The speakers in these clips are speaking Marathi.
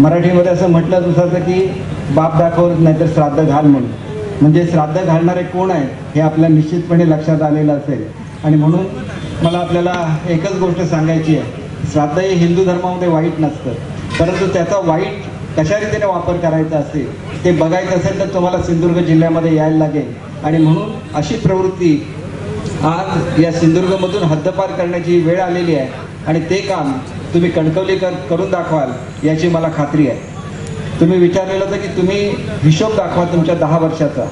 मराठीमध्ये असं म्हटलं जातं की बाप दाखव नाहीतर श्राद्ध घाल म्हणून. म्हणजे श्राद्ध घालणारे कोण आहे हे आपल्या निश्चितपणे लक्षात आलेलं असेल. आणि म्हणून मला आपल्याला एकच गोष्ट सांगायची आहे. श्राद्ध हे हिंदू धर्मामध्ये वाईट नसतं. परंतु त्याचा वाईट कशा रीतीने वापर करायचा असेल ते बघायचं असेल तर तुम्हाला सिंधुदुर्ग जिल्ह्यामध्ये यायला लागेल. आणि म्हणून अशी प्रवृत्ती आज या सिंधुदुर्गमधून हद्दपार करण्याची वेळ आलेली आहे. आणि ते काम तुम्ही कणकवली कर करून दाखवाल याची मला खात्री आहे. तुम्ही विचारलेलं होतं की तुम्ही हिशोब दाखवा तुमच्या दहा वर्षाचा.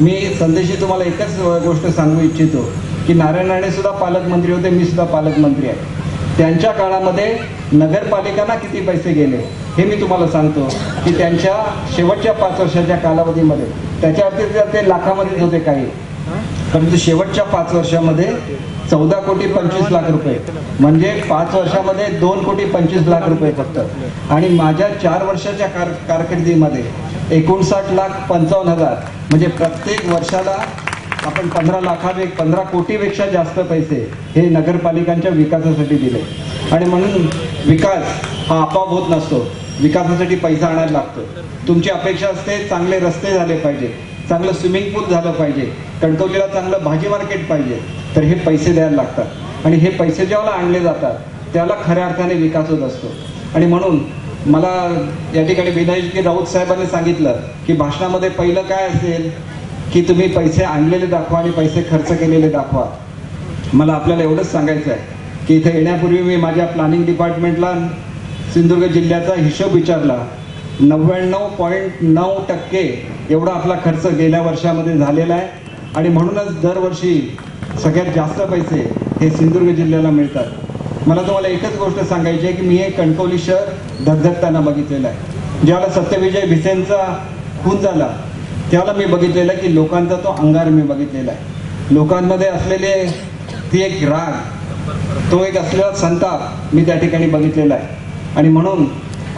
मी संदेशी तुम्हाला एकच गोष्ट सांगू इच्छितो की नारायण राणे सुद्धा पालकमंत्री होते मी सुद्धा पालकमंत्री आहे. त्यांच्या काळामध्ये नगरपालिकांना किती पैसे गेले हे मी तुम्हाला सांगतो की त्यांच्या शेवटच्या पाच वर्षाच्या कालावधीमध्ये त्याच्यावरती तर ते लाखामध्येच होते काही. परंतु शेवटच्या पाच वर्षामध्ये चौदा कोटी पंचवीस लाख रुपये. म्हणजे पाच वर्षामध्ये दोन कोटी पंचवीस लाख रुपये फक्त. आणि माझ्या चार वर्षाच्या कार कारकिर्दीमध्ये एकोणसाठ लाख पंचावन्न हजार. म्हणजे प्रत्येक वर्षाला आपण पंधरा लाखापे पंधरा कोटीपेक्षा जास्त पैसे हे नगरपालिकांच्या विकासासाठी दिले. आणि म्हणून विकास हा आपोआप होत नसतो. विकासासाठी पैसा आणायला लागतो. तुमची अपेक्षा असते चांगले रस्ते झाले पाहिजे. चांगलं स्विमिंग पूल झालं पाहिजे. कणकवलीला चांगलं भाजी मार्केट पाहिजे. तर हे पैसे द्यायला लागतात. आणि हे पैसे ज्यावेळेला आणले जातात त्याला खऱ्या अर्थाने विकास होत असतो. आणि म्हणून मला या ठिकाणी विनायकी राऊत साहेबांनी सांगितलं की भाषणामध्ये पहिलं काय असेल की तुम्ही पैसे आणलेले दाखवा आणि पैसे खर्च केलेले दाखवा. मला आपल्याला एवढंच सांगायचं आहे की इथे येण्यापूर्वी मी माझ्या प्लॅनिंग डिपार्टमेंटला सिंधुदुर्ग जिल्ह्याचा हिशोब विचारला. नव्याण्णव पॉईंट नऊ टक्के एवढा आपला खर्च गेल्या वर्षामध्ये झालेला आहे. आणि म्हणूनच दरवर्षी सगळ्यात जास्त पैसे हे सिंधुदुर्ग जिल्ह्याला मिळतात. मला तुम्हाला एकच गोष्ट सांगायची आहे की मी हे कणकवली शहर धगधगताना बघितलेलं आहे. ज्याला सत्यविजय भिसेंचा खून झाला त्याला मी बघितलेला आहे की लोकांचा तो अंगार मी बघितलेला आहे. लोकांमध्ये असलेले ती एक राग तो एक असलेला संताप मी त्या ठिकाणी बघितलेला आहे. आणि म्हणून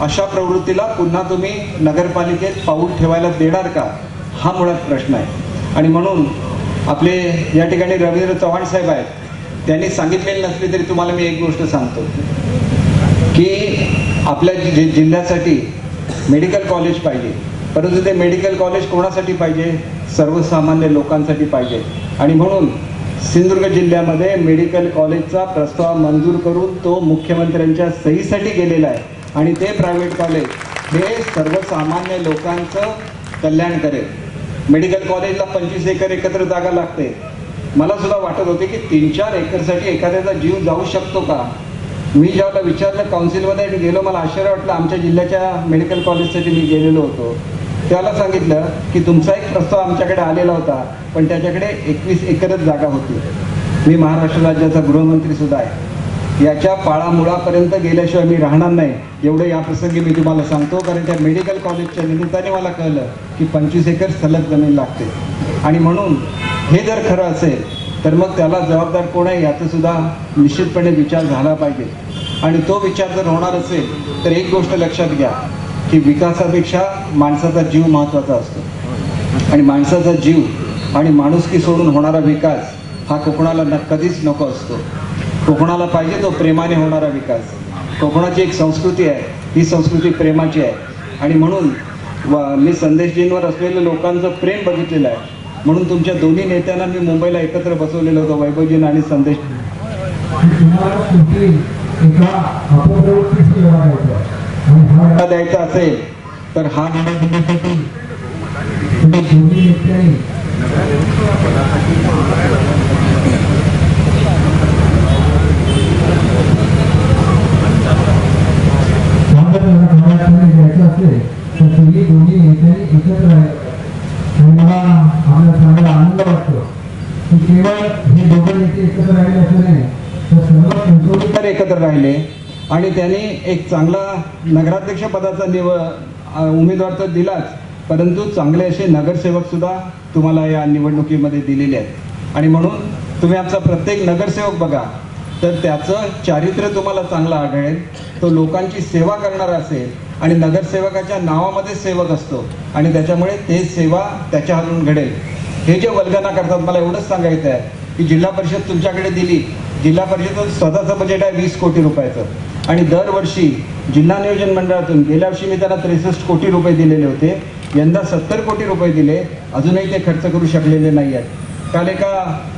अशा प्रवृत्तीला पुन्हा तुम्ही नगरपालिकेत पाऊल ठेवायला देणार का? हा मुळात प्रश्न आहे. आणि म्हणून आपले या ठिकाणी रवींद्र चव्हाण साहेब आहेत त्यांनी सांगितलेली नसली तरी तुम्हाला मी एक गोष्ट सांगतो. की आपल्या जि जिल्ह्यासाठी मेडिकल कॉलेज पाहिजे. परंतु ते मेडिकल कॉलेज कोणासाठी पाहिजे? सर्वसामान्य लोकांसाठी पाहिजे. आणि म्हणून सिंधुदुर्ग जिल्ह्यामध्ये मेडिकल कॉलेजचा प्रस्ताव मंजूर करून तो मुख्यमंत्र्यांच्या सहीसाठी गेलेला आहे. आणि ते प्रायव्हेट कॉलेज हे सर्वसामान्य लोकांचं कल्याण करेल. मेडिकल कॉलेजला पंचवीस एकर एकत्र जागा लागते. मला सुद्धा वाटत होते की तीन चार एकरसाठी एखाद्याचा जीव जाऊ शकतो का? मी ज्यावेळेला विचारलं काउन्सिलमध्ये आणि गेलो मला आश्चर्य वाटलं. आमच्या जिल्ह्याच्या मेडिकल कॉलेजसाठी मी गेलेलो होतो. त्याला सांगितलं की तुमचा एक प्रस्ताव आमच्याकडे आलेला होता पण त्याच्याकडे एकवीस एकरच जागा होती. मी महाराष्ट्र राज्याचा गृहमंत्री सुद्धा आहे. याच्या पाळामुळापर्यंत गेल्याशिवाय मी राहणार नाही. एवढं या प्रसंगी मी तुम्हाला सांगतो कारण त्या मेडिकल कॉलेजच्या निमित्ताने मला कळलं की पंचवीस एकर सलग जमीन लागते. आणि म्हणून हे जर खरं असेल तर मग त्याला जबाबदार कोण आहे याचासुद्धा निश्चितपणे विचार झाला पाहिजे. आणि तो विचार जर होणार असेल तर एक गोष्ट लक्षात घ्या की विकासापेक्षा माणसाचा जीव महत्त्वाचा असतो. आणि माणसाचा जीव आणि माणुसकी सोडून होणारा विकास हा कोकणाला न कधीच नको असतो. कोकणाला पाहिजे तो प्रेमाने होणारा विकास. कोकणाची एक संस्कृती आहे. ही संस्कृती प्रेमाची आहे. आणि म्हणून व मी संदेशजींवर असलेल्या लोकांचं प्रेम बघितलेलं आहे. म्हणून तुमच्या दोन्ही नेत्यांना मी मुंबईला एकत्र बसवलेलं होतं वैभवजीन आणि संदेश द्यायचा असेल तर हा देण्यासाठी तुम्ही दोन्ही नेत्यांनी चांगलं जर महाराष्ट्राने द्यायचं असेल तर तुम्ही दोन्ही नेत्यांनी एकत्र राहायचं आणि मला आम्हाला चांगला आनंद वाटतो की केवळ हे दोघं नेते एकत्र राहिले असं नाही तर सर्व कणकवली तर एकत्र राहिले. आणि त्यांनी एक चांगला नगराध्यक्ष पदाचा निव उमेदवार तर दिलाच. परंतु चांगले असे नगरसेवक सुद्धा तुम्हाला या निवडणुकीमध्ये दिलेले आहेत. आणि म्हणून तुम्ही आमचा प्रत्येक नगरसेवक बघा. तर त्याचं चारित्र्य तुम्हाला चांगलं आढळेल. तो लोकांची सेवा करणारा असेल आणि नगरसेवकाच्या नावामध्ये सेवक असतो. आणि त्याच्यामुळे ते सेवा त्याच्या हातून घडेल. हे जे वल्गना करतात मला एवढंच सांगायचं आहे की जिल्हा परिषद तुमच्याकडे दिली जिल्हा परिषदेचं स्वतःचं बजेट आहे वीस कोटी रुपयाचं. आणि दरवर्षी जिल्हा नियोजन मंडळातून गेल्या वर्षी मी त्यांना त्रेसष्ट कोटी रुपये दिलेले होते. यंदा सत्तर कोटी रुपये दिले. अजूनही ते खर्च करू शकलेले नाही आहेत. काल एका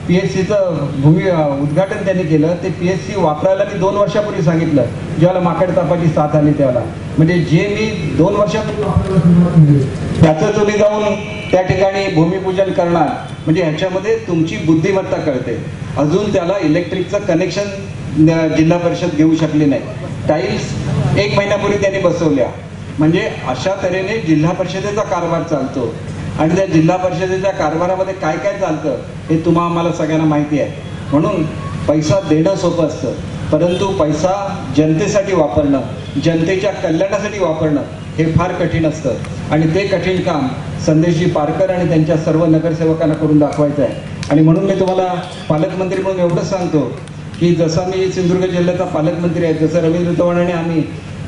पी एच सीचं भूमी उद्घाटन त्यांनी केलं. ते पी एच सी वापरायला मी दोन वर्षापूर्वी सांगितलं. जेव्हा माकड तापाची साथ आली त्याला म्हणजे जे मी दोन वर्षापूर्वी त्याचं तुम्ही जाऊन त्या ठिकाणी भूमिपूजन करणार. म्हणजे ह्याच्यामध्ये तुमची बुद्धिमत्ता कळते. अजून त्याला इलेक्ट्रिकचं कनेक्शन जिल्हा परिषद घेऊ शकली नाही. टाईल्स एक महिन्यापूर्वी त्यांनी बसवल्या. म्हणजे अशा तऱ्हेने जिल्हा परिषदेचा कारभार चालतो. आणि त्या जिल्हा परिषदेच्या कारभारामध्ये काय काय चालतं हे तुम्हा आम्हाला सगळ्यांना माहिती आहे. म्हणून पैसा देणं सोपं असतं. परंतु पैसा जनतेसाठी वापरणं जनतेच्या कल्याणासाठी वापरणं हे फार कठीण असतं. आणि ते कठीण काम संदेशजी पारकर आणि त्यांच्या सर्व नगरसेवकांना करून दाखवायचं आहे. आणि म्हणून मी तुम्हाला पालकमंत्री म्हणून एवढंच सांगतो की जसा मी सिंधुदुर्ग जिल्ह्याचा पालकमंत्री आहे जसं रवींद्र चव्हाण आणि आम्ही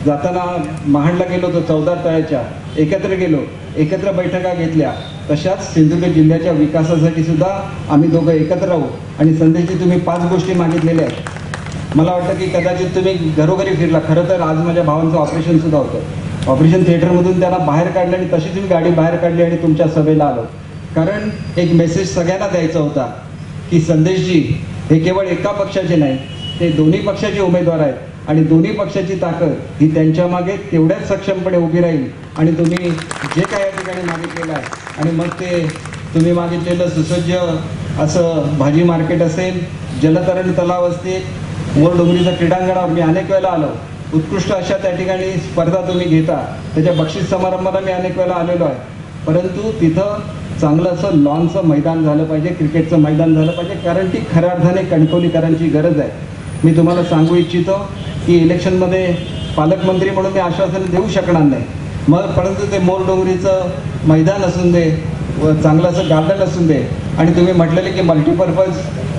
जाताना महाडला गेलो होतो चौदा तळ्याच्या एकत्र गेलो एकत्र बैठका घेतल्या तशाच सिंधुदुर्ग जिल्ह्याच्या विकासासाठी सुद्धा आम्ही दोघं एकत्र राहू. आणि संदेशजी तुम्ही पाच गोष्टी मागितलेल्या आहेत. मला वाटतं की कदाचित तुम्ही घरोघरी फिरला खरं तर आज माझ्या भावांचं ऑपरेशनसुद्धा होतं. ऑपरेशन थिएटरमधून त्यांना बाहेर काढलं आणि तशीच मी गाडी बाहेर काढली आणि तुमच्या सभेला आलो. कारण एक मेसेज सगळ्यांना द्यायचा होता की संदेशजी हे केवळ एका पक्षाचे नाही ते दोन्ही पक्षाचे उमेदवार आहेत आणि दोन्ही पक्षाची ताकद ही त्यांच्या मागे तेवढ्याच सक्षमपणे उभी राहील आणि तुम्ही जे काय या ठिकाणी मागितलेलं आहे आणि मग ते तुम्ही मागितलेलं सुसज्ज असं भाजी मार्केट असेल जलतरण तलाव असतील वर डोंगरीचं क्रीडांगणावर मी अनेक वेळेला आलो. उत्कृष्ट अशा त्या ठिकाणी स्पर्धा तुम्ही घेता. त्याच्या बक्षीस समारंभाला मी अनेक वेळेला आलेलो आहे. परंतु तिथं चांगलं असं लॉनचं मैदान झालं पाहिजे क्रिकेटचं मैदान झालं पाहिजे कारण ती खऱ्या अर्थाने कणकवलीकरांची गरज आहे. मी तुम्हाला सांगू इच्छितो की इलेक्शनमध्ये पालकमंत्री म्हणून मी आश्वासन देऊ शकणार नाही. मग परंतु ते मोरडोंगरीचं मैदान असून दे व चांगलं असं गार्डन असून दे आणि तुम्ही म्हटलेले की मल्टीपर्पज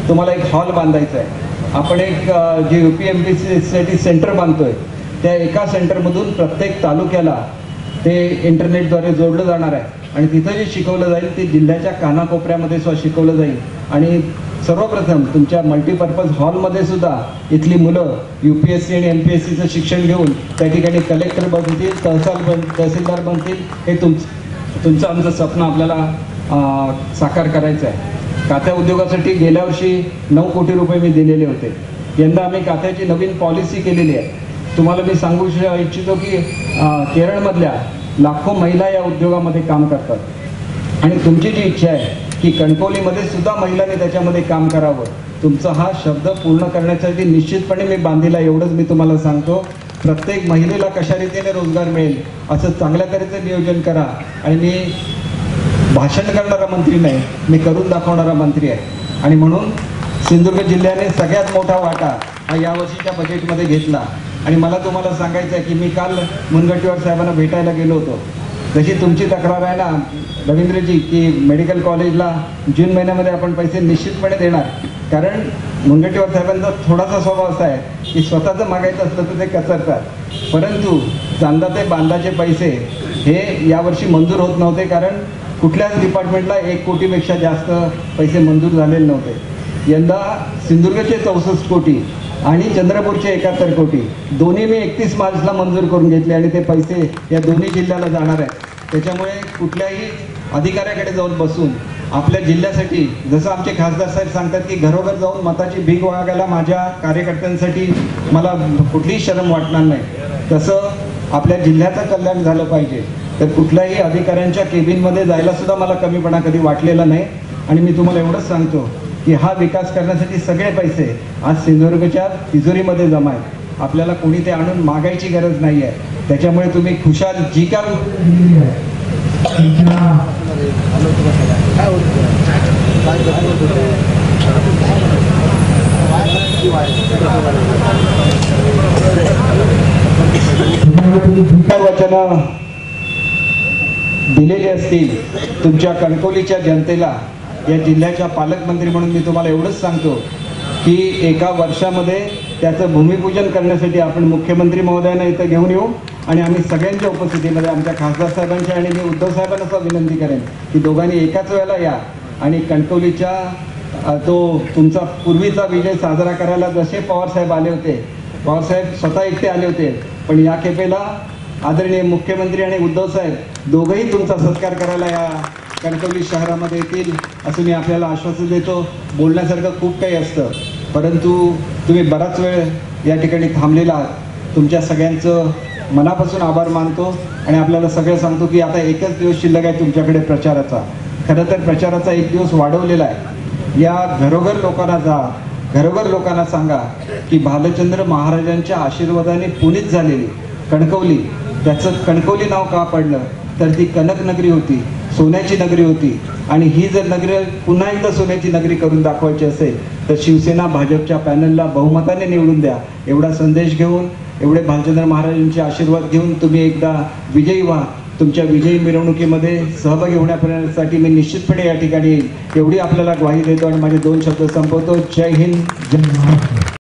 तुम्हाला एक हॉल बांधायचा आहे. आपण एक जे यू पी एम पी सीसाठी सेंटर बांधतोय त्या एका सेंटरमधून प्रत्येक तालुक्याला ते इंटरनेटद्वारे जोडलं जाणार आहे. आणि तिथं जे शिकवलं जाईल ते जिल्ह्याच्या कानाकोपऱ्यामध्ये सुद्धा शिकवलं जाईल. आणि सर्वप्रथम तुमच्या मल्टीपर्पज हॉलमध्ये सुद्धा इथली मुलं यू पी एस सी आणि एम पी एस सीचं शिक्षण घेऊन त्या ठिकाणी कलेक्टर बनतील तहसाल बन तहसीलदार बनतील हे तुम तुमचं आमचं स्वप्न आपल्याला साकार करायचं आहे. काथ्या उद्योगासाठी गेल्या वर्षी नऊ कोटी रुपये मी दिलेले होते. यंदा आम्ही काथ्याची नवीन पॉलिसी केलेली आहे. तुम्हाला मी सांगू श- इच्छितो की केरळमधल्या लाखो महिला या उद्योगामध्ये काम करतात. आणि तुमची जी इच्छा आहे की कणकवलीमध्ये सुद्धा महिलांनी त्याच्यामध्ये काम करावं तुमचा हा शब्द पूर्ण करण्यासाठी निश्चितपणे मी बांधीला एवढंच मी तुम्हाला सांगतो. प्रत्येक महिलेला कशा रीतीने रोजगार मिळेल असं चांगल्या तऱ्हेचं नियोजन करा. आणि मी भाषण करणारा मंत्री नाही मी करून दाखवणारा मंत्री आहे. आणि म्हणून सिंधुदुर्ग जिल्ह्याने सगळ्यात मोठा वाटा हा यावर्षीच्या बजेटमध्ये घेतला. आणि मला तुम्हाला सांगायचं आहे की मी काल मुनगंटीवार साहेबांना भेटायला गेलो होतो. जशी तुमची तक्रार आहे ना रवींद्रजी की मेडिकल कॉलेजला जून महिन्यामध्ये आपण पैसे निश्चितपणे देणार. कारण मुनगंटीवार साहेबांचा थोडासा स्वभाव असा आहे की स्वतःचं मागायचं असलं तर ते कचरतात परंतु चांदा ते बांधाचे पैसे हे यावर्षी मंजूर होत नव्हते कारण कुठल्याच डिपार्टमेंटला एक कोटीपेक्षा जास्त पैसे मंजूर झालेले नव्हते. यंदा सिंधुदुर्गचे चौसष्ट कोटी आणि चंद्रपूरचे एकाहत्तर कोटी. दोन्ही मी एकतीस मार्चला मंजूर करून घेतले आणि ते पैसे या दोन्ही जिल्ह्याला जाणार आहेत. त्याच्यामुळे कुठल्याही अधिकाऱ्याकडे जाऊन बसून आपल्या जिल्ह्यासाठी जसं आमचे खासदार साहेब सांगतात की घरोघर जाऊन मताची भीक वागायला माझ्या कार्यकर्त्यांसाठी मला कुठलीही शरम वाटणार नाही. तसं आपल्या जिल्ह्याचं कल्याण झालं पाहिजे. तर कुठल्याही अधिकाऱ्यांच्या केबिनमध्ये जायला सुद्धा मला कमीपणा कधी वाटलेला नाही. आणि मी तुम्हाला एवढंच सांगतो की हा विकास करण्यासाठी सगळे पैसे आज सिंधुदुर्गच्या तिजोरीमध्ये जमा आहेत. आपल्याला कोणी ते आणून मागायची गरज नाही आहे त्याच्यामुळे तुम्ही खुशाल जी का दिलेली वचनं दिलेली असतील. तुमच्या कणकोलीच्या जनतेला या जिल्ह्याच्या पालकमंत्री म्हणून मी तुम्हाला एवढंच सांगतो की एका वर्षामध्ये त्याचं भूमिपूजन करण्यासाठी आपण मुख्यमंत्री महोदयांना इथं घेऊन येऊ आणि आम्ही सगळ्यांच्या उपस्थितीमध्ये आमच्या खासदार साहेबांच्या आणि मी उद्धव साहेबांना सुद्धा विनंती करेन की दोघांनी एकाच वेळेला या आणि कणकवलीच्या तो तुमचा पूर्वीचा विजय साजरा करायला जसे पवारसाहेब आले होते पवारसाहेब स्वतः एकटे आले होते पण या खेपेला आदरणीय मुख्यमंत्री आणि उद्धव साहेब दोघंही तुमचा सत्कार करायला या कणकवली शहरामध्ये येतील असं मी आपल्याला आश्वासन देतो. बोलण्यासारखं खूप काही असतं. परंतु तुम्ही बराच वेळ या ठिकाणी थांबलेला आहात. तुमच्या सगळ्यांचं मनापासून आभार मानतो आणि आपल्याला सगळं सांगतो की आता एकच दिवस शिल्लक आहे तुमच्याकडे प्रचाराचा. खरं तर प्रचाराचा एक दिवस वाढवलेला आहे. या घरोघर लोकांना जा घरोघर लोकांना सांगा की भालचंद्र महाराजांच्या आशीर्वादाने पुनीत झालेली कणकवली त्याचं कणकवली नाव का पडलं? तर ती कनकनगरी होती. सोन्याची नगरी होती. आणि ही जर नगरी पुन्हा एकदा सोन्याची नगरी करून दाखवायची असेल तर शिवसेना भाजपच्या पॅनलला बहुमताने निवडून द्या. एवढा संदेश घेऊन एवढे भालचंद्र महाराजांचे आशीर्वाद घेऊन तुम्ही एकदा विजयी व्हा. तुमच्या विजयी मिरवणुकीमध्ये सहभागी होण्यासाठी मी निश्चितपणे या ठिकाणी येईल. एवढी आपल्याला ग्वाही देतो आणि माझे दोन शब्द संपवतो. जय हिंद जय महाराष्ट्र.